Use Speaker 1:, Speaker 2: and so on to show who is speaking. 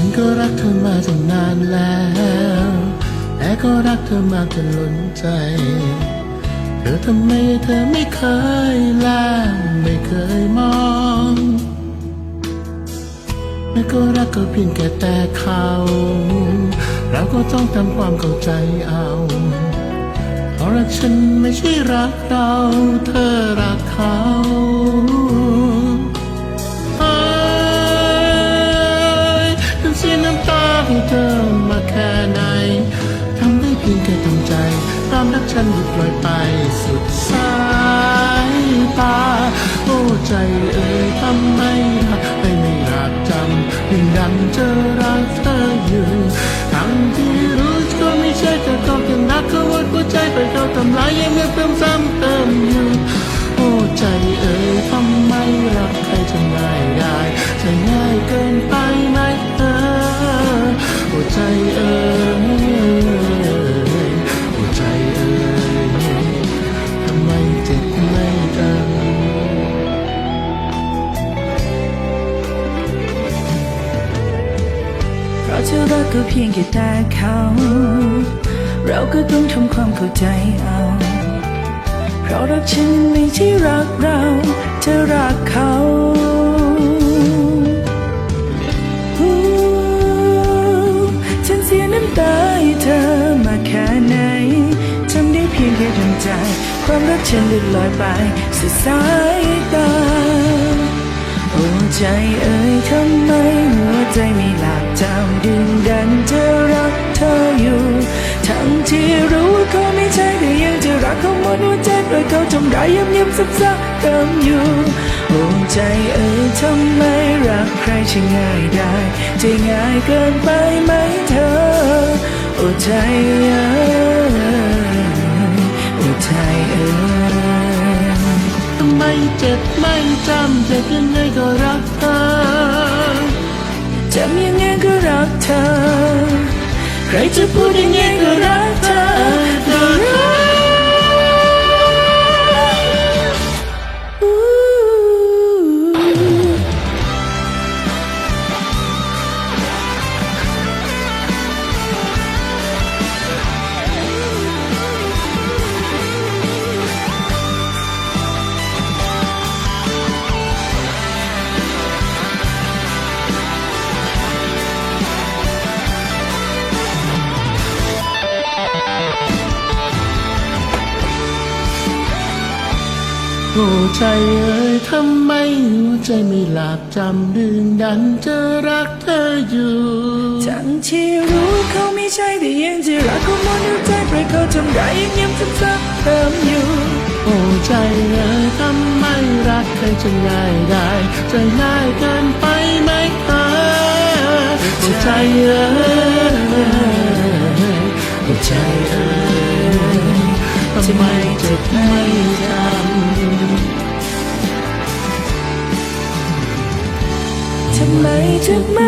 Speaker 1: ฉันก็รักเธอมาตั้งนานแล้วแต่ก็รักเธอมากจนล้นใจ เธอทำไมเธอไม่เคยแลไม่เคยมองแม้ก็รักก็เพียงแค่แต่เขา เราก็ต้องทำความเข้าใจเอาเพราะรักฉันไม่ใช่รักเรา เธอรัก มาแค่ไหนทำได้เพียงแค่ทำใจความรักฉันหลุดลอยไปสุดสายตา โอ้ใจเอ่ยทำไมรักให้ไม่รักจำยังดันเจอรักเธออยู่ทั้งที่รู้ก็ไม่ใช่แต่ก็ยังรักเขาวัดหัวใจไปเขาทำลายยังยังเติมซ้ำเเพ
Speaker 2: ราะเธอรักก็เพียงแค่แต่เขา เราก็ต้องทำความเข้าใจเอา เพราะรักฉันไม่ใช่รักเราเธอรักเขาฉันเสียน้ำตาให้เธอมาแค่ไหนทำได้เพียงแค่ทำใจ ความรักฉันหลุดลอยไปสุดสายตาโอ้ใจเอ่ยทำไมหัวใจไม่หลับ รู้ว่าเขาไม่ใช่แต่ยังจะรักเขาหมดหัวใจโดยเขาทำร้ายย้ำย้ำซ้ำๆเติมอยู่โอ้ใจเอ่ยทำไมรักใครช่างง่ายได้ใจง่ายเกินไปไหมเธอโอ้ใจเอ่ยโอ้ใจเอ่ย
Speaker 1: ทำไมเจ็บไม่จำเจ็บยังไงก็รักเธอ
Speaker 2: จำยังไงก็รักเธอ ใครจะพูดยังไงก็รักเธอก็
Speaker 1: โอ้ใจเอ่ยทำไมหัวใจไม่หลับจำดึงดันจะรักเธออยู่
Speaker 2: ทั้งที่รู้เขาไม่ใช่แต่ยังจะรักเขาหมดหัวใจปล่อยเขาทำร้ายยังย้ำซ้ำๆเติมอยู่
Speaker 1: โอ้ใจเอ่ยทำไมรักใครจะง่ายได้ใจง่ายเกินไปไหมเธอโอ้ใจเอ่ยโอ้ใจเอ่ยทำไมเจ็บไม่จำ
Speaker 2: ทำไม ถึงไม่จ